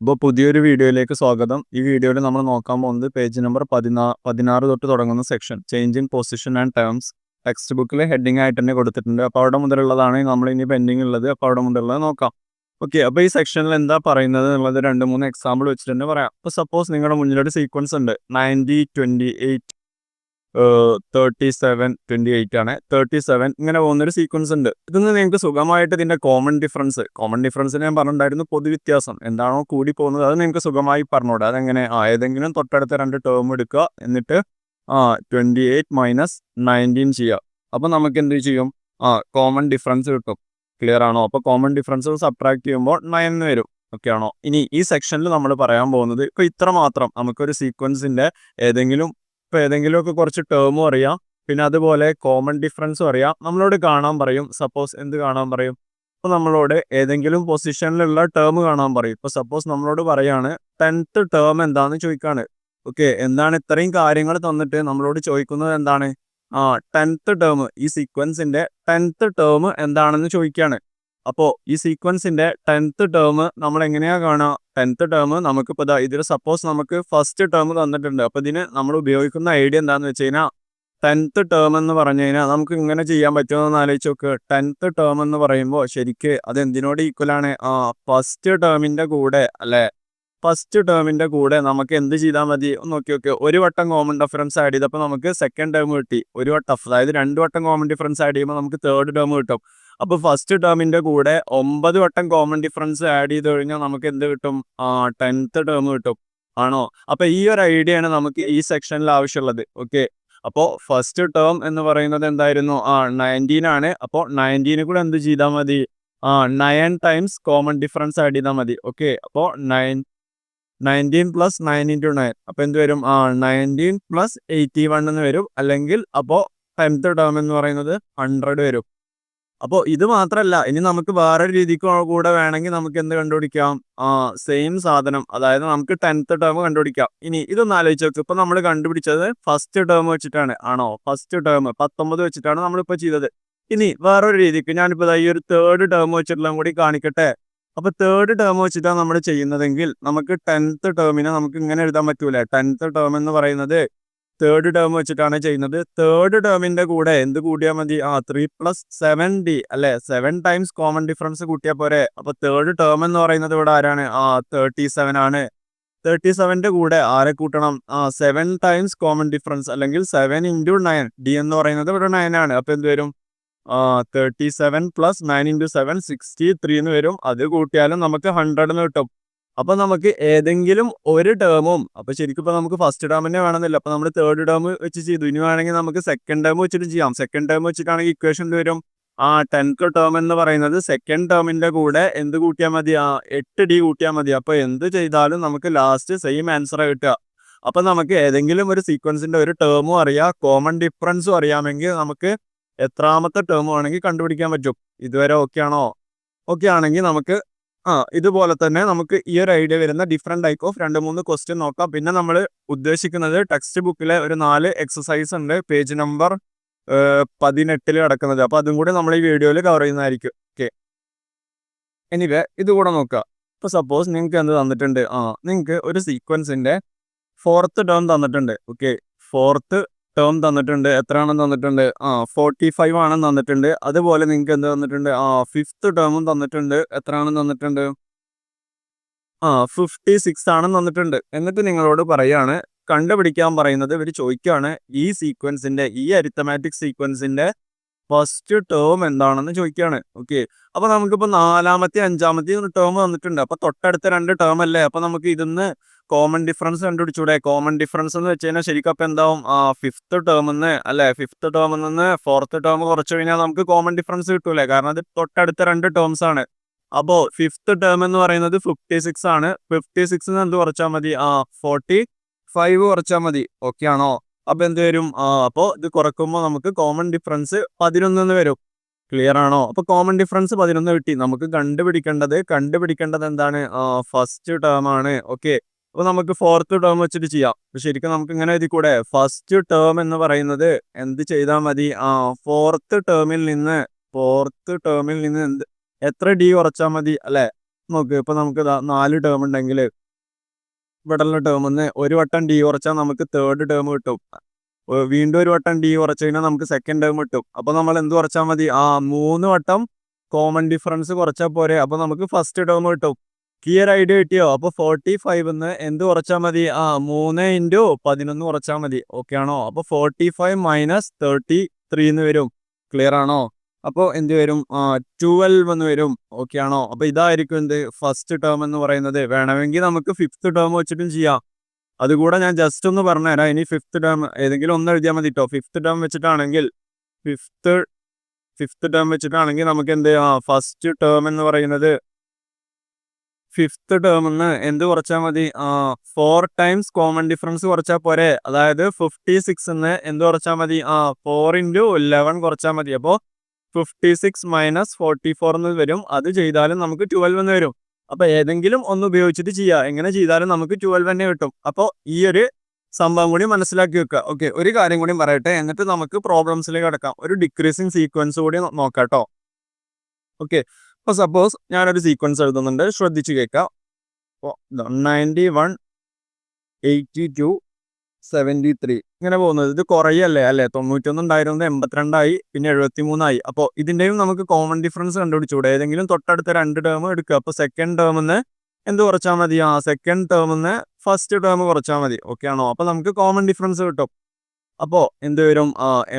അപ്പോൾ പുതിയൊരു വീഡിയോയിലേക്ക് സ്വാഗതം. ഈ വീഡിയോയിൽ നമ്മൾ നോക്കാൻ പോകുന്നത് പേജ് നമ്പർ പതിനാ പതിനാറ് തൊട്ട് തുടങ്ങുന്ന section change in position and terms text ബുക്കിൽ ഹെഡിങ് ആയിട്ട് തന്നെ കൊടുത്തിട്ടുണ്ട്. അപ്പോൾ അവിടെ മുതലുള്ളതാണ് നമ്മൾ ഇനി പെൻഡിങ് ഉള്ളത്. അപ്പോൾ അവിടെ മുതലുള്ളത് നോക്കാം. ഓക്കെ അപ്പോൾ ഈ സെക്ഷനിൽ എന്താ പറയുന്നത് എന്നുള്ളത് രണ്ട് മൂന്ന് എക്സാമ്പിൾ വെച്ചിട്ട് തന്നെ പറയാം. അപ്പോൾ സപ്പോസ് നിങ്ങളുടെ മുന്നിലൊരു സീക്വൻസ് ഉണ്ട്. Ninety twenty eight thirty seven twenty eight ആണ്. തേർട്ടി സെവൻ ഇങ്ങനെ പോകുന്നൊരു സീക്വൻസ് ഉണ്ട്. ഇതൊന്ന് നിങ്ങൾക്ക് സുഖമായിട്ട് ഇതിന്റെ കോമൺ ഡിഫറൻസ് കോമൺ ഡിഫറൻസ് ഞാൻ പറഞ്ഞിട്ടുണ്ടായിരുന്നു പൊതുവ്യത്യാസം. എന്താണോ കൂടി പോകുന്നത് അത് നിങ്ങൾക്ക് സുഖമായി പറഞ്ഞോട്ടെ അതെങ്ങനെ? ആ ഏതെങ്കിലും തൊട്ടടുത്ത രണ്ട് ടേം എടുക്കുക. എന്നിട്ട് ആ ട്വന്റി എയ്റ്റ് മൈനസ് നയന്റീൻ ചെയ്യുക. അപ്പോൾ നമുക്ക് എന്ത് ചെയ്യും? ആ കോമൺ ഡിഫറൻസ് കിട്ടും. ക്ലിയർ ആണോ? അപ്പോൾ കോമൺ ഡിഫറൻസ് സബ്ട്രാക്ട് ചെയ്യുമ്പോൾ നയൻ എന്ന് വരും. ഓക്കെ ആണോ? ഇനി ഈ സെക്ഷനിൽ നമ്മൾ പറയാൻ പോകുന്നത് ഇപ്പോൾ ഇത്ര മാത്രം നമുക്കൊരു സീക്വൻസിന്റെ ഏതെങ്കിലും ഇപ്പോൾ ഏതെങ്കിലുമൊക്കെ കുറച്ച് ടേമും അറിയാം. പിന്നെ അതുപോലെ കോമൺ ഡിഫറൻസും അറിയാം. നമ്മളോട് കാണാൻ പറയും. സപ്പോസ് എന്ത് കാണാൻ പറയും? അപ്പോൾ നമ്മളോട് ഏതെങ്കിലും പൊസിഷനിലുള്ള ടേം കാണാൻ പറയും. ഇപ്പോൾ സപ്പോസ് നമ്മളോട് പറയാണ് ടെൻത്ത് ടേം എന്താണെന്ന് ചോദിക്കാണ്? ഓക്കെ എന്താണ് ഇത്രയും കാര്യങ്ങൾ തന്നിട്ട് നമ്മളോട് ചോദിക്കുന്നത് എന്താണ്? ആ ടെൻത്ത് ടേം ഈ സീക്വൻസിന്റെ ടെൻത്ത് ടേം എന്താണെന്ന് ചോദിക്കുകയാണ് അപ്പോൾ ഈ സീക്വൻസിന്റെ ടെൻത്ത് ടേം നമ്മൾ എങ്ങനെയാ കാണുക? ടെൻത്ത് ടേം നമുക്കിപ്പോൾ ഇതാ ഇതിൽ സപ്പോസ് നമുക്ക് ഫസ്റ്റ് ടേം തന്നിട്ടുണ്ട്. അപ്പോൾ ഇതിന് നമ്മൾ ഉപയോഗിക്കുന്ന ഐഡിയ എന്താണെന്ന് വെച്ച് കഴിഞ്ഞാൽ ടെൻത്ത് ടേം എന്ന് പറഞ്ഞു കഴിഞ്ഞാൽ നമുക്ക് ഇങ്ങനെ ചെയ്യാൻ പറ്റുമെന്ന് ആലോചിച്ച് നോക്ക്. ടെൻത്ത് ടേം എന്ന് പറയുമ്പോൾ ശരിക്ക് അത് എന്തിനോട് ഈക്വൽ ആണ്? ആ ഫസ്റ്റ് ടേമിന്റെ കൂടെ അല്ലെ? ഫസ്റ്റ് ടേമിന്റെ കൂടെ നമുക്ക് എന്ത് ചെയ്താൽ മതി? നോക്കി നോക്കി. ഒരു വട്ടം കോമൺ ഡിഫറൻസ് ആഡ് ചെയ്തപ്പോൾ നമുക്ക് സെക്കൻഡ് ടേം കിട്ടി. ഒരു വട്ടം അതായത് രണ്ട് വട്ടം കോമൺ ഡിഫറൻസ് ആഡ് ചെയ്യുമ്പോൾ നമുക്ക് തേർഡ് ടേം കിട്ടും. അപ്പോൾ ഫസ്റ്റ് ടേമിന്റെ കൂടെ ഒമ്പത് വട്ടം കോമൺ ഡിഫറൻസ് ആഡ് ചെയ്ത് കഴിഞ്ഞാൽ നമുക്ക് എന്ത് കിട്ടും? ആ ടെൻത്ത് ടേം കിട്ടും. ആണോ? അപ്പൊ ഈ ഒരു ഐഡിയ ആണ് നമുക്ക് ഈ സെക്ഷനിൽ ആവശ്യമുള്ളത്. ഓക്കെ അപ്പോ ഫസ്റ്റ് ടേം എന്ന് പറയുന്നത് എന്തായിരുന്നു? ആ നയന്റീൻ ആണ്. അപ്പോൾ നയന്റീന് കൂടെ എന്ത് ചെയ്താൽ മതി? ആ nine times common difference add ചെയ്താൽ മതി. ഓക്കെ അപ്പോ nine nineteen plus nine into nine അപ്പോൾ എന്ത് വരും? ആ നയന്റീൻ പ്ലസ് എയ്റ്റി വൺ എന്ന് വരും. അല്ലെങ്കിൽ അപ്പോ ടെൻത്ത് ടേം എന്ന് പറയുന്നത് ഹൺഡ്രഡ് വരും. അപ്പോൾ ഇത് മാത്രമല്ല ഇനി നമുക്ക് വേറൊരു രീതിക്ക് കൂടെ വേണമെങ്കിൽ നമുക്ക് എന്ത് കണ്ടുപിടിക്കാം? സെയിം സാധനം. അതായത് നമുക്ക് ടെൻത്ത് ടേം കണ്ടുപിടിക്കാം. ഇനി ഇതൊന്ന് ആലോചിച്ച് നോക്ക്. ഇപ്പൊ നമ്മൾ കണ്ടുപിടിച്ചത് ഫസ്റ്റ് ടേം വെച്ചിട്ടാണ്. ആണോ? ഫസ്റ്റ് ടേം പത്തൊമ്പത് വെച്ചിട്ടാണ് നമ്മളിപ്പോൾ ചെയ്തത്. ഇനി വേറൊരു രീതിക്ക് ഞാനിപ്പോൾ ഈ ഒരു തേർഡ് ടേം വെച്ചിട്ടുള്ള കൂടി കാണിക്കട്ടെ. അപ്പൊ തേർഡ് ടേം വെച്ചിട്ടാണ് നമ്മൾ ചെയ്യുന്നതെങ്കിൽ നമുക്ക് ടെൻത്ത് ടേമിനെ നമുക്ക് ഇങ്ങനെ എഴുതാൻ പറ്റൂല? ടെൻത്ത് ടേം എന്ന് പറയുന്നത് തേർഡ് ടേം വെച്ചിട്ടാണ് ചെയ്യുന്നത്. തേർഡ് ടേമിന്റെ കൂടെ എന്ത് കൂട്ടിയാൽ മതി? ആ ത്രീ പ്ലസ് സെവൻ ഡി അല്ലെ? സെവൻ ടൈംസ് കോമൺ ഡിഫറൻസ് കൂട്ടിയാൽ പോരെ. അപ്പൊ തേർഡ് ടേം എന്ന് പറയുന്നത് ഇവിടെ ആരാണ്? ആ തേർട്ടി സെവൻ ആണ്. തേർട്ടി സെവന്റെ കൂടെ ആരെ കൂട്ടണം? ആ സെവൻ ടൈംസ് കോമൺ ഡിഫറൻസ് അല്ലെങ്കിൽ സെവൻ ഇന്റു നയൻ ഡി എന്ന് പറയുന്നത് ഇവിടെ നയൻ ആണ്. അപ്പൊ എന്ത് വരും? ആ thirty seven plus nine into seven sixty three എന്ന് വരും. അത് കൂട്ടിയാലും നമുക്ക് ഹൺഡ്രഡ് എന്ന് കിട്ടും. അപ്പൊ നമുക്ക് ഏതെങ്കിലും ഒരു ടേമും അപ്പൊ ശരിക്കും ഇപ്പൊ നമുക്ക് ഫസ്റ്റ് ടേം തന്നെ വേണമെന്നില്ല. അപ്പൊ നമ്മൾ തേർഡ് ടേം വെച്ച് ചെയ്തു. ഇനി വേണമെങ്കിൽ നമുക്ക് സെക്കൻഡ് ടേം വെച്ചിട്ട് ചെയ്യാം. സെക്കൻഡ് ടേം വെച്ചിട്ടാണെങ്കിൽ ഇക്വേഷൻ വരും? ആ ടെൻത്ത് ടേം എന്ന് പറയുന്നത് സെക്കൻഡ് ടേമിന്റെ കൂടെ എന്ത് കൂട്ടിയാൽ മതി? ആ എട്ട് ഡി കൂട്ടിയാൽ മതി. അപ്പൊ എന്ത് ചെയ്താലും നമുക്ക് ലാസ്റ്റ് സെയിം ആൻസർ കിട്ടുക. അപ്പൊ നമുക്ക് ഏതെങ്കിലും ഒരു സീക്വൻസിന്റെ ഒരു ടേമും അറിയാം. കോമൺ ഡിഫറൻസും അറിയാമെങ്കിൽ നമുക്ക് എത്രാമത്തെ ടേം വേണമെങ്കിൽ കണ്ടുപിടിക്കാൻ പറ്റും. ഇതുവരെ ഓക്കെ ആണോ? ഓക്കെ ആണെങ്കിൽ നമുക്ക് ആ ഇതുപോലെ തന്നെ നമുക്ക് ഈ ഒരു ഐഡിയ വരുന്ന ഡിഫറെന്റ് ടൈപ്പ് ഓഫ് രണ്ട് മൂന്ന് ക്വസ്റ്റ്യൻ നോക്കാം. പിന്നെ നമ്മൾ ഉദ്ദേശിക്കുന്നത് ടെക്സ്റ്റ് ബുക്കിലെ ഒരു നാല് എക്സസൈസ് ഉണ്ട്. പേജ് നമ്പർ പതിനെട്ടിൽ കിടക്കുന്നത്. അപ്പോൾ അതും കൂടി നമ്മൾ ഈ വീഡിയോയിൽ കവർ ചെയ്യുന്നതായിരിക്കും. ഓക്കെ എനിവേ ഇതുകൂടെ നോക്കുക ഇപ്പൊ സപ്പോസ് നിങ്ങൾക്ക് എന്ത് തന്നിട്ടുണ്ട്? ആ നിങ്ങൾക്ക് ഒരു സീക്വൻസിന്റെ ഫോർത്ത് ടേം തന്നിട്ടുണ്ട്. ഓക്കെ ഫോർത്ത് ടേം തന്നിട്ടുണ്ട് എത്രയാണെന്ന് തന്നിട്ടുണ്ട്? ആ ഫോർട്ടി ഫൈവ് ആണെന്ന് തന്നിട്ടുണ്ട്. അതുപോലെ നിങ്ങൾക്ക് എന്ത് തന്നിട്ടുണ്ട്? ആ ഫിഫ്ത്ത് ടേമും തന്നിട്ടുണ്ട്. എത്രയാണെന്ന് തന്നിട്ടുണ്ട്? ആ ഫിഫ്റ്റി സിക്സ് ആണെന്ന് തന്നിട്ടുണ്ട്. എന്നിട്ട് നിങ്ങളോട് പറയാണ് കണ്ടുപിടിക്കാൻ പറയുന്നത് ഇവർ ചോദിക്കുകയാണ് ഈ സീക്വൻസിന്റെ ഈ അരിത്തമാറ്റിക് സീക്വൻസിന്റെ ഫസ്റ്റ് ടേം എന്താണെന്ന് ചോദിക്കുകയാണ്. ഓക്കെ അപ്പൊ നമുക്കിപ്പോ നാലാമത്തെ അഞ്ചാമത്തെ ടേം വന്നിട്ടുണ്ട്. അപ്പൊ തൊട്ടടുത്ത രണ്ട് ടേം അല്ലേ? അപ്പൊ നമുക്ക് ഇതിന്ന് കോമൺ ഡിഫറൻസ് കണ്ടുപിടിച്ചൂടെ? കോമൺ ഡിഫറൻസ് എന്ന് വെച്ച് കഴിഞ്ഞാൽ ശരിക്കും അപ്പം എന്താവും? ഫിഫ്ത്ത് ടേമിൽ നിന്ന് അല്ലെ? ഫിഫ്ത്ത് ടേമിൽ നിന്ന് ഫോർത്ത് ടേം കുറച്ച് കഴിഞ്ഞാൽ നമുക്ക് കോമൺ ഡിഫറൻസ് കിട്ടൂലേ? കാരണം അത് തൊട്ടടുത്ത രണ്ട് ടേംസ് ആണ്. അപ്പോൾ ഫിഫ്ത്ത് ടേം എന്ന് പറയുന്നത് ഫിഫ്റ്റി സിക്സ് ആണ്. ഫിഫ്റ്റി സിക്സ് എന്ത് കുറച്ചാൽ മതി? ആ ഫോർട്ടി ഫൈവ് കുറച്ചാൽ മതി. ഓക്കെ ആണോ? അപ്പൊ എന്ത് വരും? ആ അപ്പോ ഇത് കുറക്കുമ്പോൾ നമുക്ക് കോമൺ ഡിഫറൻസ് പതിനൊന്ന് വരും. ക്ലിയർ ആണോ? അപ്പൊ കോമൺ ഡിഫറൻസ് പതിനൊന്ന് കിട്ടി. നമുക്ക് കണ്ടുപിടിക്കേണ്ടത് കണ്ടുപിടിക്കേണ്ടത് എന്താണ്? ഫസ്റ്റ് ടേം ആണ്. ഓക്കെ അപ്പൊ നമുക്ക് ഫോർത്ത് ടേം വെച്ചിട്ട് ചെയ്യാം. അപ്പൊ ശരിക്കും നമുക്ക് ഇങ്ങനെ എഴുതി കൂടെ. ഫസ്റ്റ് ടേം എന്ന് പറയുന്നത് എന്ത് ചെയ്താൽ മതി? ആ ഫോർത്ത് ടേമിൽ നിന്ന് ഫോർത്ത് ടേമിൽ നിന്ന് എന്ത് എത്ര ഡി കുറച്ചാൽ മതി? അല്ലെ? നോക്ക് ഇപ്പൊ നമുക്ക് നാല് ടേം ഉണ്ടെങ്കിൽ ഇവിടെയുള്ള ഒന്ന് ഒരു വട്ടം ഡി കുറച്ചാൽ നമുക്ക് തേർഡ് ടേം കിട്ടും. വീണ്ടും ഒരു വട്ടം ഡി കുറച്ച് കഴിഞ്ഞാൽ നമുക്ക് സെക്കൻഡ് ടേം കിട്ടും. അപ്പൊ നമ്മൾ എന്ത് കുറച്ചാൽ മതി? ആ മൂന്ന് വട്ടം കോമൺ ഡിഫറൻസ് കുറച്ചാൽ പോരെ. അപ്പൊ നമുക്ക് ഫസ്റ്റ് ടേം കിട്ടും. ഈ ഒരു ഐഡിയ കിട്ടിയോ? അപ്പൊ ഫോർട്ടി ഫൈവ് എന്ന് എന്ത് കുറച്ചാൽ മതി? ആ മൂന്ന് ഇന്റു പതിനൊന്ന് കുറച്ചാൽ മതി. ഓക്കെ ആണോ? അപ്പൊ forty five minus thirty three എന്ന് വരും. ക്ലിയർ ആണോ? അപ്പോൾ എന്ത് വരും? ട്വൽവ് എന്ന് വരും. ഓക്കെ ആണോ? അപ്പൊ ഇതായിരിക്കും എന്ത്? ഫസ്റ്റ് ടേം എന്ന് പറയുന്നത്. വേണമെങ്കിൽ നമുക്ക് ഫിഫ്ത്ത് ടേം വെച്ചിട്ടും ചെയ്യാം. അതുകൂടെ ഞാൻ ജസ്റ്റ് ഒന്ന് പറഞ്ഞുതരാം. ഇനി ഫിഫ്ത്ത് ടേം ഏതെങ്കിലും ഒന്ന് എഴുതിയാൽ മതി കേട്ടോ ഫിഫ്ത്ത് ടേം വെച്ചിട്ടാണെങ്കിൽ ഫിഫ്ത്ത് ഫിഫ്ത്ത് ടേം വെച്ചിട്ടാണെങ്കിൽ നമുക്ക് എന്ത് ഫസ്റ്റ് ടേം എന്ന് പറയുന്നത് ഫിഫ്ത്ത് ടേമിന്ന് എന്ത് കുറച്ചാൽ മതി? ഫോർ ടൈംസ് കോമൺ ഡിഫറൻസ് കുറച്ചാൽ പോരെ. അതായത് ഫിഫ്റ്റി സിക്സ് എന്ത് കുറച്ചാൽ മതി? ആ ഫോർ ഇന്റു ഇലവൻ കുറച്ചാൽ മതി. അപ്പോൾ fifty six minus forty four എന്ന് വരും. അത് ചെയ്താലും നമുക്ക് ട്വൽവ് എന്ന് വരും. അപ്പോൾ ഏതെങ്കിലും ഒന്ന് ഉപയോഗിച്ചിട്ട് ചെയ്യുക എങ്ങനെ ചെയ്താലും നമുക്ക് ട്വൽവ് തന്നെ കിട്ടും. അപ്പോൾ ഈ ഒരു സംഭവം കൂടി മനസ്സിലാക്കി വെക്കുക. ഓക്കെ ഒരു കാര്യം കൂടി പറയട്ടെ. എന്നിട്ട് നമുക്ക് പ്രോബ്ലംസിലേക്ക് കിടക്കാം. ഒരു ഡിക്രീസിങ് സീക്വൻസ് കൂടി നോക്കാം കേട്ടോ ഓക്കെ അപ്പോൾ സപ്പോസ് ഞാനൊരു സീക്വൻസ് എഴുതുന്നുണ്ട്. ശ്രദ്ധിച്ചു കേൾക്കാം. അപ്പോൾ ninety one eighty two seventy three ഇങ്ങനെ പോകുന്നത്. ഇത് കുറയല്ലേ? അല്ലേ? തൊണ്ണൂറ്റൊന്ന് ഉണ്ടായിരുന്നത് എൺപത്തിരണ്ടായി പിന്നെ എഴുപത്തി മൂന്നായി അപ്പോൾ ഇതിന്റെയും നമുക്ക് കോമൺ ഡിഫറൻസ് കണ്ടുപിടിച്ചുകൂടെ ഏതെങ്കിലും തൊട്ടടുത്ത രണ്ട് ടേം എടുക്കുക. അപ്പോൾ സെക്കൻഡ് ടേമിന്ന് എന്ത് കുറച്ചാൽ മതി? ആ സെക്കൻഡ് ടേമിന്ന് ഫസ്റ്റ് ടേം കുറച്ചാൽ മതി. ഓക്കെ ആണോ? അപ്പോൾ നമുക്ക് കോമൺ ഡിഫറൻസ് കിട്ടും. അപ്പോൾ എന്ത് വരും?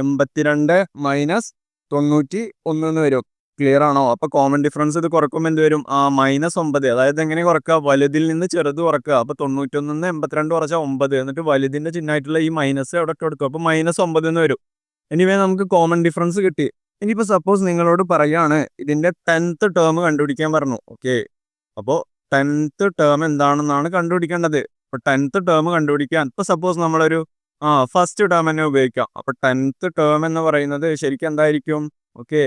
എൺപത്തിരണ്ട് മൈനസ് തൊണ്ണൂറ്റി ഒന്ന് വരും. ക്ലിയർ ആണോ? അപ്പൊ കോമൺ ഡിഫറൻസ് ഇത് കുറക്കുമ്പോൾ എന്ത് വരും? ആ മൈനസ് ഒമ്പത്. അതായത് എങ്ങനെ കുറക്കുക? വലുതിൽ നിന്ന് ചെറുത് കുറക്കുക. അപ്പൊ തൊണ്ണൂറ്റൊന്നിന്ന് എൺപത്തിരണ്ട് കുറച്ചാൽ ഒമ്പത്. എന്നിട്ട് വലുതിന്റെ ചിഹ്നമായിട്ടുള്ള ഈ മൈനസ് അവിടെ കൊടുക്കും അപ്പൊ മൈനസ് ഒമ്പത് എന്ന് വരും. എനിവേ നമുക്ക് കോമൺ ഡിഫറൻസ് കിട്ടി. ഇനിയിപ്പോ സപ്പോസ് നിങ്ങളോട് പറയാണ് ഇതിന്റെ ടെൻത്ത് ടേം കണ്ടുപിടിക്കാൻ പറഞ്ഞു. ഓക്കെ അപ്പോൾ ടെൻത്ത് ടേം എന്താണെന്നാണ് കണ്ടുപിടിക്കേണ്ടത്. അപ്പൊ ടെൻത്ത് ടേം കണ്ടുപിടിക്കാൻ ഇപ്പൊ സപ്പോസ് നമ്മളൊരു ആ ഫസ്റ്റ് ടേം തന്നെ ഉപയോഗിക്കാം. അപ്പൊ ടെൻത്ത് ടേം എന്ന് പറയുന്നത് ശരിക്കും എന്തായിരിക്കും? ഓക്കെ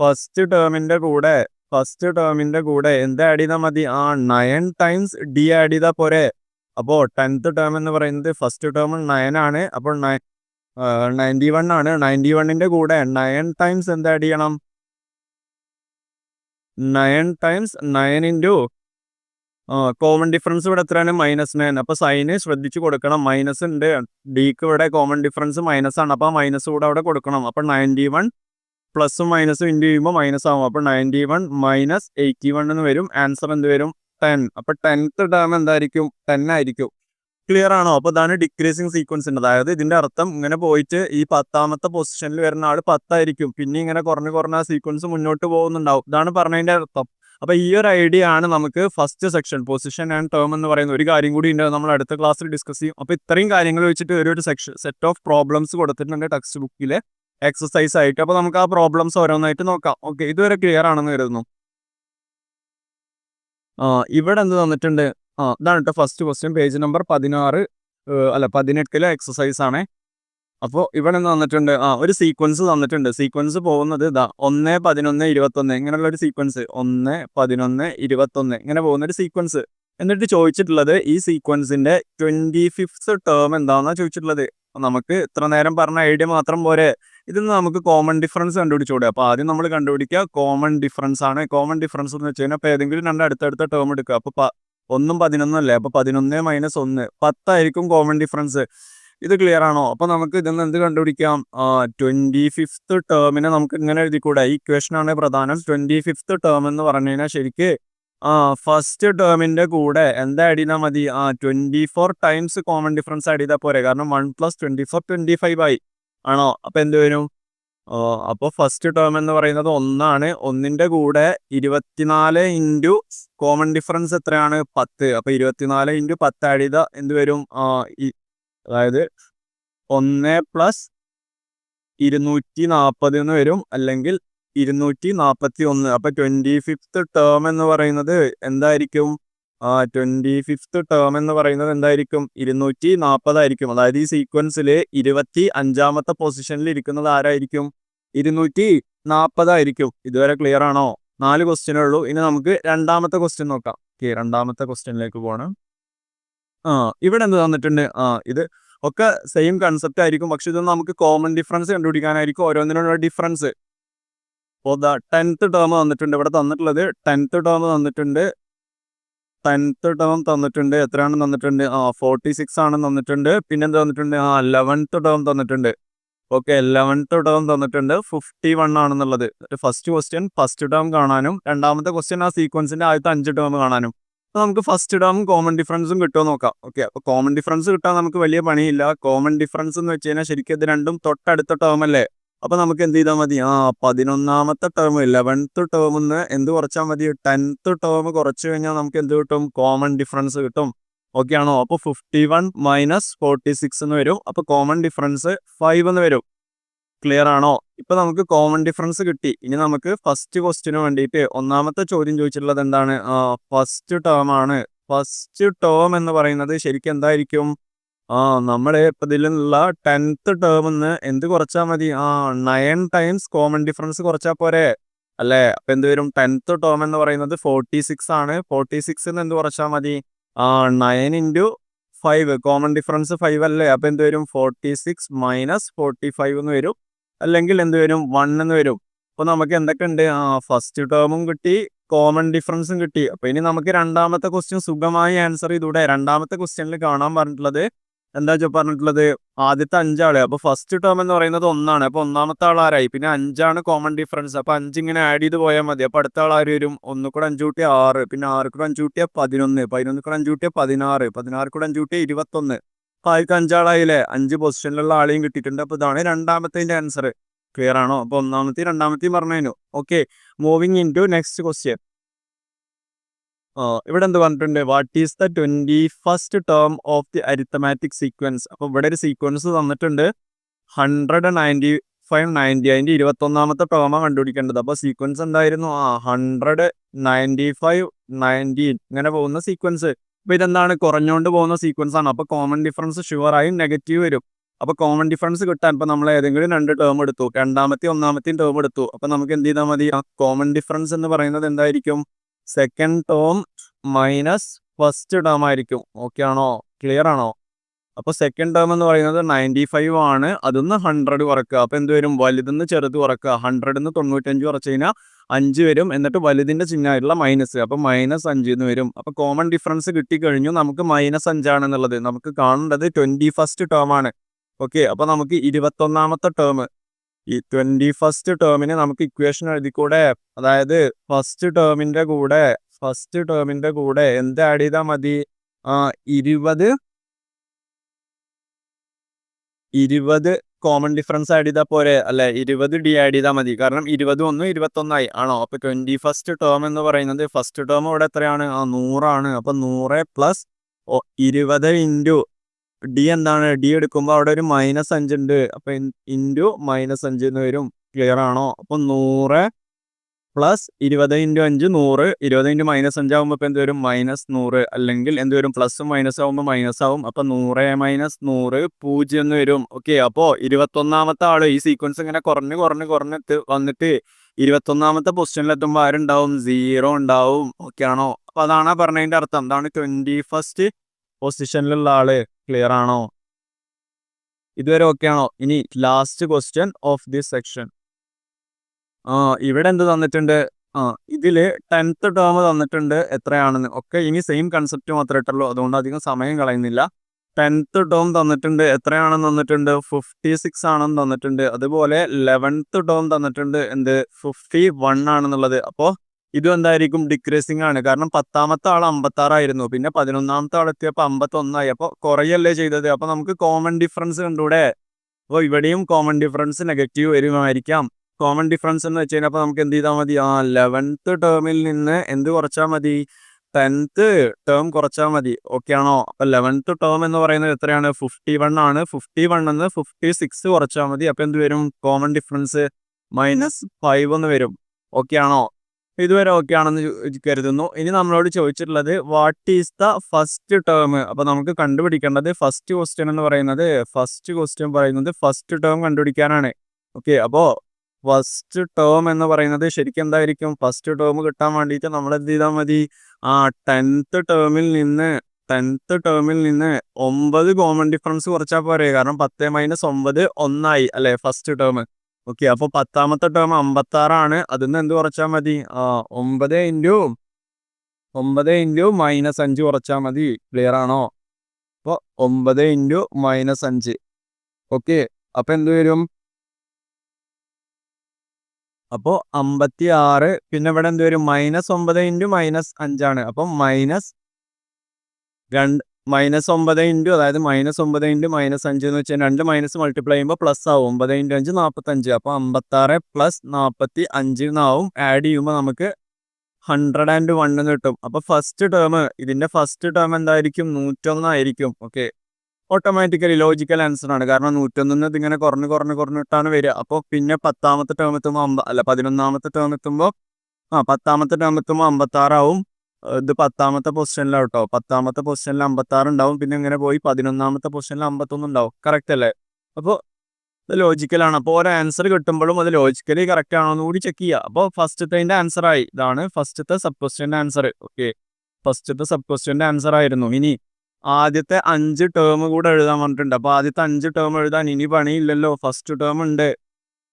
ഫസ്റ്റ് ടേമിന്റെ കൂടെ ഫസ്റ്റ് ടേമിന്റെ കൂടെ എന്ത് ആഡ് ചെയ്താൽ മതി? ആ നയൻ ടൈംസ് ഡി ആഡ് ചെയ്താൽ പോരെ. അപ്പോൾ ടെൻത്ത് ടേം എന്ന് പറയുന്നത് ഫസ്റ്റ് ടേം നയൻ ആണ്. അപ്പോൾ നയന്റി വൺ ആണ്. നയന്റി വണ്ണിന്റെ കൂടെ നയൻ ടൈംസ് എന്ത് ആഡ് ചെയ്യണം? Nine times nine into common difference ഇവിടെ എത്രയാണ്? മൈനസ് നയൻ അപ്പൊ സൈന് ശ്രദ്ധിച്ചു കൊടുക്കണം. മൈനസ് ഉണ്ട്. ഡിക്ക് ഇവിടെ കോമൺ ഡിഫറൻസ് മൈനസ് ആണ്. അപ്പൊ മൈനസ് കൂടെ അവിടെ കൊടുക്കണം. അപ്പൊ നയന്റി വൺ പ്ലസും മൈനസും ഇന്റു ചെയ്യുമ്പോൾ മൈനസ് ആവും അപ്പോൾ ninety one minus eighty one എന്ന് വരും. ആൻസർ എന്ത് വരും? ടെൻ അപ്പൊ ടെൻത്ത് ടേം എന്തായിരിക്കും? ടെൻ ആയിരിക്കും. ക്ലിയർ ആണോ? അപ്പോൾ ഇതാണ് ഡിക്രീസിങ് സീക്വൻസ് ഉണ്ട് അതായത് ഇതിന്റെ അർത്ഥം ഇങ്ങനെ പോയിട്ട് ഈ പത്താമത്തെ പൊസിഷനിൽ വരുന്ന ആൾ പത്തായിരിക്കും. പിന്നെ ഇങ്ങനെ കുറഞ്ഞു കുറഞ്ഞ സീക്വൻസ് മുന്നോട്ട് പോകുന്നുണ്ടാവും. ഇതാണ് പറഞ്ഞതിന്റെ അർത്ഥം. അപ്പൊ ഈ ഒരു ഐഡിയ ആണ് നമുക്ക് first section position and term എന്ന് പറയുന്ന ഒരു കാര്യം കൂടി ഉണ്ട് നമ്മൾ അടുത്ത ക്ലാസ്സിൽ ഡിസ്കസ് ചെയ്യും. അപ്പൊ ഇത്രയും കാര്യങ്ങൾ വെച്ചിട്ട് ഒരു സെക്ഷൻ സെറ്റ് ഓഫ് പ്രോബ്ലംസ് കൊടുത്തിട്ടുണ്ട് ടെക്സ്റ്റ് ബുക്കിലെ എക്സസൈസ് ആയിട്ട്. അപ്പൊ നമുക്ക് ആ പ്രോബ്ലംസ് ഓരോന്നായിട്ട് നോക്കാം. ഓക്കെ ഇതുവരെ ക്ലിയർ ആണെന്ന് കരുതുന്നു. ആ ഇവിടെ എന്ത് തന്നിട്ടുണ്ട്? ആ ഇതാണ് കേട്ടോ ഫസ്റ്റ് ക്വസ്റ്റ്യൻ പേജ് നമ്പർ പതിനാറ് അല്ല പതിനെട്ടിലെ എക്സസൈസ് ആണ്. അപ്പോൾ ഇവിടെ എന്ത് തന്നിട്ടുണ്ട്? ആ ഒരു സീക്വൻസ് തന്നിട്ടുണ്ട്. സീക്വൻസ് പോകുന്നത് ഇതാ ഒന്ന് പതിനൊന്ന് ഇരുപത്തൊന്ന്. ഇങ്ങനെയുള്ള ഒരു സീക്വൻസ് ഒന്ന് പതിനൊന്ന് ഇരുപത്തൊന്ന്. ഇങ്ങനെ പോകുന്ന ഒരു സീക്വൻസ് എന്നിട്ട് ചോദിച്ചിട്ടുള്ളത് ഈ സീക്വൻസിന്റെ ട്വന്റി ഫിഫ്ത്ത് ടേം എന്താണെന്നാണ് ചോദിച്ചിട്ടുള്ളത്? അപ്പൊ നമുക്ക് ഇത്ര നേരം പറഞ്ഞ ഐഡിയ മാത്രം പോരെ. ഇതിൽ നിന്ന് നമുക്ക് കോമൺ ഡിഫറൻസ് കണ്ടുപിടിച്ചൂടെ അപ്പൊ ആദ്യം നമ്മൾ കണ്ടുപിടിക്കുക കോമൺ ഡിഫറൻസ് ആണ്. കോമൺ ഡിഫറൻസ് എന്ന് വെച്ച് കഴിഞ്ഞാൽ അപ്പൊ ഏതെങ്കിലും രണ്ട് അടുത്തടുത്ത ടേം എടുക്കുക. അപ്പൊ പ- ഒന്നും പതിനൊന്നും അല്ലേ? അപ്പൊ പതിനൊന്ന് മൈനസ് ഒന്ന്. പത്തായിരിക്കും കോമൺ ഡിഫറൻസ് ഇത് ക്ലിയർ ആണോ? അപ്പൊ നമുക്ക് ഇതിൽ നിന്ന് എന്ത് കണ്ടുപിടിക്കാം? ട്വന്റി ഫിഫ്ത്ത് ടേമിനെ നമുക്ക് ഇങ്ങനെ എഴുതിക്കൂടെ. ഈ ആണ് പ്രധാനം. ട്വന്റി ഫിഫ്ത്ത് ടേം എന്ന് പറഞ്ഞു കഴിഞ്ഞാൽ ശരിക്ക് ആ ഫസ്റ്റ് ടേമിന്റെ കൂടെ എന്താ ആഡ് ചെയ്താൽ മതി? ആ twenty four times common difference add ചെയ്താൽ പോരെ. കാരണം one plus twenty four twenty five ആയി. ആണോ? അപ്പൊ എന്ത് വരും? അപ്പോൾ ഫസ്റ്റ് ടേം എന്ന് പറയുന്നത് ഒന്നാണ്. ഒന്നിന്റെ കൂടെ ഇരുപത്തിനാല് ഇന്റു കോമൺ ഡിഫറൻസ് എത്രയാണ്? പത്ത്. അപ്പൊ ഇരുപത്തിനാല് ഇന്റു പത്ത് ആഡ് ചെയ്താൽ എന്ത് വരും? അതായത് ഒന്ന് പ്ലസ് ഇരുന്നൂറ്റി നാൽപ്പത് എന്ന് വരും. അല്ലെങ്കിൽ ഇരുന്നൂറ്റി നാൽപ്പത്തി ഒന്ന് അപ്പൊ ട്വന്റി ഫിഫ്ത്ത് ടേം എന്ന് പറയുന്നത് എന്തായിരിക്കും? ട്വന്റി ഫിഫ്ത്ത് ടേം എന്ന് പറയുന്നത് എന്തായിരിക്കും? ഇരുന്നൂറ്റി നാൽപ്പതായിരിക്കും അതായത് ഈ സീക്വൻസിൽ ഇരുപത്തി അഞ്ചാമത്തെ പൊസിഷനിൽ ഇരിക്കുന്നത് ആരായിരിക്കും? ഇരുന്നൂറ്റി നാൽപ്പതായിരിക്കും ഇതുവരെ ക്ലിയർ ആണോ? നാല് ക്വസ്റ്റ്യനേ ഉള്ളൂ. ഇനി നമുക്ക് രണ്ടാമത്തെ ക്വസ്റ്റ്യൻ നോക്കാം. ഓക്കെ രണ്ടാമത്തെ ക്വസ്റ്റ്യനിലേക്ക് പോകണം ആ ഇവിടെ എന്ത് തന്നിട്ടുണ്ട്? ആ ഇത് ഒക്കെ സെയിം കൺസെപ്റ്റ് ആയിരിക്കും. പക്ഷെ ഇത് നമുക്ക് കോമൺ ഡിഫറൻസ് കണ്ടുപിടിക്കാനായിരിക്കും ഓരോന്നിനുള്ള ഡിഫറൻസ് അപ്പോൾ ടെൻത്ത് ടേം തന്നിട്ടുണ്ട്. ഇവിടെ തന്നിട്ടുള്ളത് ടെൻത്ത് ടേം തന്നിട്ടുണ്ട്. ടെൻത്ത് ടേം തന്നിട്ടുണ്ട്. എത്രയാണ് തന്നിട്ടുണ്ട്? ആ ഫോർട്ടി സിക്സ് ആണ് തന്നിട്ടുണ്ട്. പിന്നെന്ത് തന്നിട്ടുണ്ട്? ആ ലെവൻത്ത് ടേം തന്നിട്ടുണ്ട്. ഓക്കെ ലെവൻത്ത് ടേം തന്നിട്ടുണ്ട്. ഫിഫ്റ്റി വൺ ആണെന്നുള്ളത് ഫസ്റ്റ് ക്വസ്റ്റ്യൻ ഫസ്റ്റ് ടേം കാണാനും രണ്ടാമത്തെ ക്വസ്റ്റ്യൻ ആ സീക്വൻസിന്റെ ആദ്യത്തെ അഞ്ച് ടേം കാണാനും. അപ്പോൾ നമുക്ക് ഫസ്റ്റ് ടേമും കോമൺ ഡിഫറൻസും കിട്ടുമോ നോക്കാം. ഓക്കെ അപ്പോൾ കോമൺ ഡിഫറൻസ് കിട്ടാൻ നമുക്ക് വലിയ പണിയില്ല. കോമൺ ഡിഫറൻസ് എന്ന് വെച്ച് കഴിഞ്ഞാൽ ശരിക്കും ഇത് രണ്ടും തൊട്ടടുത്ത ടേം അല്ലേ? അപ്പോൾ നമുക്ക് എന്ത് ചെയ്താൽ മതി? ആ പതിനൊന്നാമത്തെ ടേം ലെവൻത്ത് നിന്ന് എന്ത് കുറച്ചാൽ മതി? ടെൻത്ത് ടേം കുറച്ച് കഴിഞ്ഞാൽ നമുക്ക് എന്ത് കിട്ടും? കോമൺ ഡിഫറൻസ് കിട്ടും. ഓക്കെ ആണോ? അപ്പോൾ fifty one minus forty six എന്ന് വരും. അപ്പോൾ കോമൺ ഡിഫറൻസ് ഫൈവ് എന്ന് വരും. ക്ലിയർ ആണോ? ഇപ്പൊ നമുക്ക് കോമൺ ഡിഫറൻസ് കിട്ടി. ഇനി നമുക്ക് ഫസ്റ്റ് ക്വസ്റ്റിന് വേണ്ടിയിട്ട് ഒന്നാമത്തെ ചോദ്യം ചോദിച്ചിട്ടുള്ളത് എന്താണ്? ഫസ്റ്റ് ടേം ആണ്. ഫസ്റ്റ് ടേം എന്ന് പറയുന്നത് ശരിക്കും എന്തായിരിക്കും? ആ നമ്മുടെ ഇപ്പൊ ഇതിലുള്ള ടെൻത്ത് ടേമിന്ന് എന്ത് കുറച്ചാൽ മതി? ആ നയൻ ടൈംസ് കോമൺ ഡിഫറൻസ് കുറച്ചാ പോരെ? അല്ലെ? അപ്പൊ എന്ത് വരും? ടെൻത്ത് ടേം എന്ന് പറയുന്നത് ഫോർട്ടി സിക്സ് ആണ്. ഫോർട്ടി സിക്സ് എന്ത് കുറച്ചാൽ മതി? ആ nine into five. Common difference five അല്ലേ? അപ്പൊ എന്ത് വരും? Forty six minus forty five എന്ന് വരും. അല്ലെങ്കിൽ എന്ത് വരും? വൺ എന്ന് വരും. അപ്പൊ നമുക്ക് എന്തൊക്കെ ഉണ്ട്? ആ ഫസ്റ്റ് ടേമും കിട്ടി കോമൺ ഡിഫറൻസും കിട്ടി. അപ്പൊ ഇനി നമുക്ക് രണ്ടാമത്തെ ക്വസ്റ്റ്യൻ സുഖമായി ആൻസർ ചെയ്തൂടെ രണ്ടാമത്തെ ക്വസ്റ്റ്യനിൽ കാണാൻ പറഞ്ഞിട്ടുള്ളത് എന്താ വെച്ചാൽ പറഞ്ഞിട്ടുള്ളത്? ആദ്യത്തെ അഞ്ചാൾ. അപ്പൊ ഫസ്റ്റ് ടേം എന്ന് പറയുന്നത് ഒന്നാണ്. അപ്പൊ ഒന്നാമത്തെ ആൾ ആരായി? പിന്നെ അഞ്ചാണ് കോമൺ ഡിഫറൻസ് അപ്പൊ അഞ്ച് ഇങ്ങനെ ആഡ് ചെയ്ത് പോയാൽ മതി. അപ്പൊ അടുത്ത ആൾ ആര് വരും? ഒന്ന് കൂടെ അഞ്ച് കൂട്ടിയ ആറ്. പിന്നെ ആറ് കൂടെ അഞ്ച് കൂട്ടിയ പതിനൊന്ന്. പതിനൊന്ന് കൂടെ അഞ്ച് കൂട്ടിയ പതിനാറ്. പതിനാറ് കൂടെ അഞ്ച് കൂട്ടിയ ഇരുപത്തൊന്ന്. അപ്പൊ ആർക്ക് അഞ്ചാളായില്ലേ? അഞ്ച് പൊസിഷനിലുള്ള ആളെയും കിട്ടിയിട്ടുണ്ട്. അപ്പൊ ഇതാണ് രണ്ടാമത്തെ ആൻസർ ക്ലിയർ ആണോ? അപ്പൊ ഒന്നാമത്തെയും രണ്ടാമത്തെയും പറഞ്ഞു okay moving in to next question ഇവിടെ എന്ത് പറഞ്ഞിട്ടുണ്ട്? What is the twenty first term of the arithmetic sequence അപ്പൊ ഇവിടെ ഒരു സീക്വൻസ് തന്നിട്ടുണ്ട്. ഹൺഡ്രഡ് നയന്റി ഫൈവ് നയന്റി അതിന്റെ ഇരുപത്തൊന്നാമത്തെ ടേമാണ് കണ്ടുപിടിക്കേണ്ടത്. അപ്പോൾ സീക്വൻസ് എന്തായിരുന്നു? ആ ഹൺഡ്രഡ് നയന്റി ഫൈവ് നയന്റീൻ ഇങ്ങനെ പോകുന്ന സീക്വൻസ് അപ്പൊ ഇതെന്താണ്? കുറഞ്ഞുകൊണ്ട് പോകുന്ന സീക്വൻസ് ആണ്. അപ്പൊ കോമൺ ഡിഫറൻസ് ഷുവറായും നെഗറ്റീവ് വരും. അപ്പൊ കോമൺ ഡിഫറൻസ് കിട്ടാൻ ഇപ്പൊ നമ്മൾ ഏതെങ്കിലും രണ്ട് ടേം എടുത്തു. രണ്ടാമത്തെയും ഒന്നാമത്തെയും ടേം എടുത്തു. അപ്പൊ നമുക്ക് എന്ത് ചെയ്താൽ മതി ആ കോമൺ ഡിഫറൻസ് എന്ന് പറയുന്നത് എന്തായിരിക്കും? Second term minus first term ആയിരിക്കും. ഓക്കെ ആണോ? ക്ലിയർ ആണോ? അപ്പോൾ സെക്കൻഡ് ടേം എന്ന് പറയുന്നത് നയന്റി ഫൈവ് ആണ്. അതിന്ന് ഹൺഡ്രഡ് കുറക്കുക. അപ്പോൾ എന്ത് വരും? വലുതെന്ന് ചെറുത് കുറക്കുക. ഹൺഡ്രഡിൽ നിന്ന് തൊണ്ണൂറ്റഞ്ച് കുറച്ച് കഴിഞ്ഞാൽ അഞ്ച് വരും. എന്നിട്ട് വലുതിന്റെ ചിഹ്നമായിട്ടുള്ള മൈനസ് അപ്പോൾ മൈനസ് അഞ്ച് എന്ന് വരും. അപ്പോൾ കോമൺ ഡിഫറൻസ് കിട്ടിക്കഴിഞ്ഞു നമുക്ക് മൈനസ് അഞ്ചാണെന്നുള്ളത് നമുക്ക് കാണേണ്ടത് ട്വന്റി ഫസ്റ്റ് ടേം ആണ്. ഓക്കെ അപ്പോൾ നമുക്ക് ഇരുപത്തൊന്നാമത്തെ ടേം ഈ ട്വന്റി ഫസ്റ്റ് ടേമിന് നമുക്ക് ഇക്വേഷൻ എഴുതിക്കൂടെ? അതായത് ഫസ്റ്റ് ടേമിന്റെ കൂടെ ഫസ്റ്റ് ടേമിന്റെ കൂടെ എന്ത് ആഡ് ചെയ്താൽ മതി? ആ ഇരുപത് ഇരുപത് കോമൺ ഡിഫറൻസ് ആഡ് ചെയ്താൽ പോരെ? അല്ലെ ഇരുപത് ഡി ആഡ് ചെയ്താൽ മതി. കാരണം ഇരുപത് ഒന്ന് ഇരുപത്തൊന്നായി. ആണോ? അപ്പൊ ട്വന്റി ഫസ്റ്റ് ടേം എന്ന് പറയുന്നത് ഫസ്റ്റ് ടേം ഇവിടെ എത്രയാണ്? ആ നൂറാണ്. അപ്പൊ നൂറ് പ്ലസ് ഇരുപത് ഇന്റു ഡി എന്താണ്? ഡി എടുക്കുമ്പോൾ അവിടെ ഒരു മൈനസ് അഞ്ച് ഉണ്ട്. അപ്പൊ ഇന്റു മൈനസ് അഞ്ച് എന്ന് വരും. ക്ലിയർ ആണോ? അപ്പൊ നൂറ് പ്ലസ് ഇരുപത് ഇന്റു അഞ്ച് നൂറ്. ഇരുപത് ഇന്റു മൈനസ് അഞ്ച് ആകുമ്പോൾ ഇപ്പൊ എന്ത് വരും? മൈനസ് നൂറ്. അല്ലെങ്കിൽ എന്ത് വരും? പ്ലസും മൈനസ് ആകുമ്പോൾ മൈനസ് ആവും. അപ്പൊ നൂറ് മൈനസ് നൂറ് പൂജ്യം എന്ന് വരും. ഓക്കെ അപ്പോ ഇരുപത്തൊന്നാമത്തെ ആൾ ഈ സീക്വൻസ് ഇങ്ങനെ കുറഞ്ഞ് കുറഞ്ഞ് കുറഞ്ഞ് വന്നിട്ട് ഇരുപത്തൊന്നാമത്തെ പൊസിഷനിൽ എത്തുമ്പോൾ ആരുണ്ടാവും? സീറോ ഉണ്ടാവും. ഓക്കെ ആണോ? അപ്പൊ അതാണ് പറഞ്ഞതിന്റെ അർത്ഥം. അതാണ് ട്വന്റി ഫസ്റ്റ് പൊസിഷനിലുള്ള ആൾ. ക്ലിയർ ആണോ? ഇതുവരെ ഓക്കെ ആണോ? ഇനി last question of this section ആ ഇവിടെ എന്ത് തന്നിട്ടുണ്ട്? ആ ഇതിൽ ടെൻത്ത് ടേം തന്നിട്ടുണ്ട്. എത്രയാണെന്ന്. ഒക്കെ ഇനി സെയിം കൺസെപ്റ്റ് മാത്രമേ ഇട്ടുള്ളൂ. അതുകൊണ്ട് അധികം സമയം കളയുന്നില്ല. ടെൻത്ത് ടേം തന്നിട്ടുണ്ട്. എത്രയാണെന്ന് തന്നിട്ടുണ്ട്? ഫിഫ്റ്റി സിക്സ് ആണെന്ന് തന്നിട്ടുണ്ട്. അതുപോലെ ലെവൻത്ത് ടേം തന്നിട്ടുണ്ട്. എന്ത്? ഫിഫ്റ്റി വൺ ആണെന്നുള്ളത്. അപ്പോൾ ഇതും എന്തായിരിക്കും? ഡിക്രീസിങ് ആണ്. കാരണം പത്താമത്തെ ആൾ അമ്പത്തി ആറായിരുന്നു പിന്നെ പതിനൊന്നാമത്തെ ആൾ എത്തിയപ്പോൾ അമ്പത്തൊന്നായി. അപ്പോൾ കുറയല്ലേ ചെയ്തത്? അപ്പോൾ നമുക്ക് കോമൺ ഡിഫറൻസ് കണ്ടൂടെ? അപ്പോൾ ഇവിടെയും കോമൺ ഡിഫറൻസ് നെഗറ്റീവ് വരുമായിരിക്കാം. കോമൺ ഡിഫറൻസ് എന്ന് വെച്ച് കഴിഞ്ഞാൽ നമുക്ക് എന്ത് ചെയ്താൽ മതി? ആ ലെവൻത്ത് ടേമിൽ നിന്ന് എന്ത് കുറച്ചാൽ മതി? ടെൻത്ത് ടേം കുറച്ചാൽ മതി. ഓക്കെ ആണോ? അപ്പോൾ ലെവൻത്ത് ടേം എന്ന് പറയുന്നത് എത്രയാണ്? ഫിഫ്റ്റി വൺ ആണ്. ഫിഫ്റ്റി വൺ എന്ന് ഫിഫ്റ്റി സിക്സ് കുറച്ചാൽ മതി. അപ്പം എന്ത് വരും? കോമൺ ഡിഫറൻസ് മൈനസ് ഫൈവ് എന്ന് വരും. ഓക്കെ ആണോ? ഇതുവരെ ഓക്കെ ആണെന്ന് കരുതുന്നു. ഇനി നമ്മളോട് ചോദിച്ചിട്ടുള്ളത് what is the first term അപ്പൊ നമുക്ക് കണ്ടുപിടിക്കേണ്ടത് ഫസ്റ്റ് ക്വസ്റ്റ്യൻ എന്ന് പറയുന്നത് ഫസ്റ്റ് ക്വസ്റ്റ്യൻ പറയുന്നത് ഫസ്റ്റ് ടേം കണ്ടുപിടിക്കാനാണ്. ഓക്കെ അപ്പോ ഫസ്റ്റ് ടേം എന്ന് പറയുന്നത് ശരിക്കും എന്തായിരിക്കും? ഫസ്റ്റ് ടേം കിട്ടാൻ വേണ്ടിയിട്ട് നമ്മൾ എന്ത് ചെയ്താൽ മതി? ആ ടെൻത്ത് ടേമിൽ നിന്ന് ടെൻത്ത് ടേമിൽ നിന്ന് ഒമ്പത് കോമൺ ഡിഫറൻസ് കുറച്ചാൽ പോരെ. കാരണം പത്ത് മൈനസ് ഒമ്പത് ഒന്നായി അല്ലെ ഫസ്റ്റ് ടേം ഓക്കെ അപ്പൊ പത്താമത്തെ ടേം അമ്പത്തി ആറാണ് അതിന്ന് എന്ത് കുറച്ചാൽ മതി? ആ ഒമ്പത് ഇന്റു ഒമ്പത് ഇന്റു മൈനസ് അഞ്ച് കുറച്ചാൽ മതി. ക്ലിയർ ആണോ? അപ്പോൾ ഒമ്പത് ഇന്റു മൈനസ് അഞ്ച്. ഓക്കെ അപ്പോൾ എന്ത് വരും? അപ്പോൾ അമ്പത്തി ആറ് പിന്നെ ഇവിടെ എന്ത് വരും? മൈനസ് ഒമ്പത് ഇന്റു മൈനസ് അഞ്ചാണ്. അപ്പം മൈനസ് രണ്ട് മൈനസ് ഒമ്പത് ഇന്റു അതായത് മൈനസ് ഒമ്പത് ഇന്റു മൈനസ് അഞ്ച് എന്ന് വെച്ചാൽ രണ്ട് മൈനസ് മൾട്ടിപ്ലൈ ചെയ്യുമ്പോൾ പ്ലസ് ആവും. ഒമ്പത് ഇന്റു അഞ്ച് നാൽപ്പത്തഞ്ച് അപ്പോൾ അമ്പത്താറ് പ്ലസ് നാൽപ്പത്തി അഞ്ച് എന്നാവും. ആഡ് ചെയ്യുമ്പോൾ നമുക്ക് ഹൺഡ്രഡ് ആൻഡ് വൺ എന്ന് കിട്ടും. അപ്പോൾ ഫസ്റ്റ് ടേം ഇതിന്റെ ഫസ്റ്റ് ടേം എന്തായിരിക്കും? നൂറ്റൊന്നായിരിക്കും ഓക്കെ ഓട്ടോമാറ്റിക്കലി ലോജിക്കൽ ആൻസർ ആണ്. കാരണം നൂറ്റൊന്നിന് ഇതിങ്ങനെ കുറഞ്ഞ് കുറഞ്ഞ് കുറഞ്ഞിട്ടാണ് വരിക. അപ്പോൾ പിന്നെ പത്താമത്തെ ടേം എത്തുമ്പോൾ അല്ല പതിനൊന്നാമത്തെ ടേം എത്തുമ്പോൾ ആ പത്താമത്തെ ടേം എത്തുമ്പോൾ അമ്പത്താറാവും. ഇത് പത്താമത്തെ പൊസിഷനിലാണ് കേട്ടോ പത്താമത്തെ പൊസിഷനിൽ അമ്പത്താറ് ഉണ്ടാവും. പിന്നെ ഇങ്ങനെ പോയി പതിനൊന്നാമത്തെ പൊസിഷനിൽ അമ്പത്തൊന്ന് ഉണ്ടാവും. കറക്റ്റ് അല്ലേ? അപ്പോൾ ഇത് ലോജിക്കലാണ് അപ്പോൾ ഓരോ ആൻസർ കിട്ടുമ്പോഴും അത് ലോജിക്കലി കറക്റ്റ് ആണോ എന്ന് കൂടി ചെക്ക് ചെയ്യുക അപ്പോൾ ഫസ്റ്റത്തെ ആൻസർ ആയി. ഇതാണ് ഫസ്റ്റത്തെ സബ് ക്വസ്റ്റ്യന്റെ ആൻസർ ഓക്കെ ഫസ്റ്റത്തെ സബ് ക്വസ്റ്റ്യന്റെ ആൻസർ ആയിരുന്നു. ഇനി ആദ്യത്തെ അഞ്ച് ടേം കൂടെ എഴുതാൻ പറഞ്ഞിട്ടുണ്ട്. അപ്പോൾ ആദ്യത്തെ അഞ്ച് ടേം എഴുതാൻ ഇനി പണിയില്ലല്ലോ. ഫസ്റ്റ് ടേം ഉണ്ട്.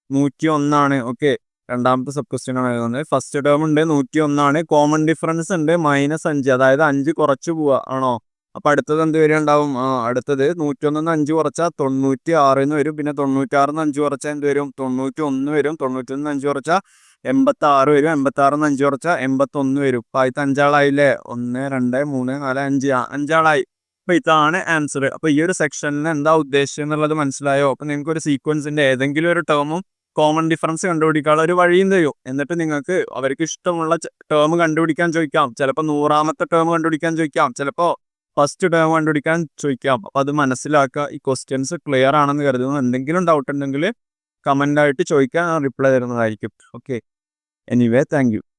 നൂറ്റി ഒന്നാണ് ഓക്കെ രണ്ടാമത്തെ സബ് ക്വസ്റ്റ്യൻ ആണ് എഴുതുന്നത്. ഫസ്റ്റ് ടേം ഉണ്ട് നൂറ്റി ഒന്നാണ് കോമൺ ഡിഫറൻസ് ഉണ്ട് മൈനസ് അഞ്ച്. അതായത് അഞ്ച് കുറച്ച് പോവുക ആണോ? അപ്പൊ അടുത്തത് എന്ത് വരെ ഉണ്ടാവും അടുത്തത് അടുത്തത് നൂറ്റൊന്നിന്ന് അഞ്ച് കുറച്ചാൽ തൊണ്ണൂറ്റി ആറിന്ന് വരും. പിന്നെ തൊണ്ണൂറ്റാറിന്ന് അഞ്ച് കുറച്ചാൽ എന്ത് വരും? തൊണ്ണൂറ്റി ഒന്ന് വരും. തൊണ്ണൂറ്റൊന്ന് അഞ്ച് കുറച്ചാൽ എൺപത്തി ആറ് വരും. എൺപത്തി ആറിന്ന് അഞ്ച് കുറച്ചാൽ എൺപത്തൊന്ന് വരും. അപ്പൊ ആദ്യത്തെ അഞ്ചാളായില്ലേ? ഒന്ന് രണ്ട് മൂന്ന് നാല് അഞ്ച്. അഞ്ചാളായി. അപ്പൊ ഇതാണ് ആൻസർ അപ്പൊ ഈ ഒരു സെക്ഷനിൽ എന്താ ഉദ്ദേശം എന്നുള്ളത് മനസ്സിലായോ? അപ്പൊ നിങ്ങൾക്ക് ഒരു സീക്വൻസിന്റെ ഏതെങ്കിലും ഒരു ടേമും കോമൺ ഡിഫറൻസ് കണ്ടുപിടിക്കാനുള്ള ഒരു വഴിയും തരും. എന്നിട്ട് നിങ്ങൾക്ക് അവർക്ക് ഇഷ്ടമുള്ള ടേം കണ്ടുപിടിക്കാൻ ചോദിക്കാം. ചിലപ്പോൾ നൂറാമത്തെ ടേം കണ്ടുപിടിക്കാൻ ചോദിക്കാം. ചിലപ്പോൾ ഫസ്റ്റ് ടേം കണ്ടുപിടിക്കാൻ ചോദിക്കാം. അപ്പം അത് മനസ്സിലാക്കുക. ഈ ക്വസ്റ്റ്യൻസ് ക്ലിയർ ആണെന്ന് കരുതുന്നു. എന്തെങ്കിലും ഡൗട്ട് ഉണ്ടെങ്കിൽ കമന്റായിട്ട് ചോദിക്കാൻ റിപ്ലൈ തരുന്നതായിരിക്കും. Okay anyway thank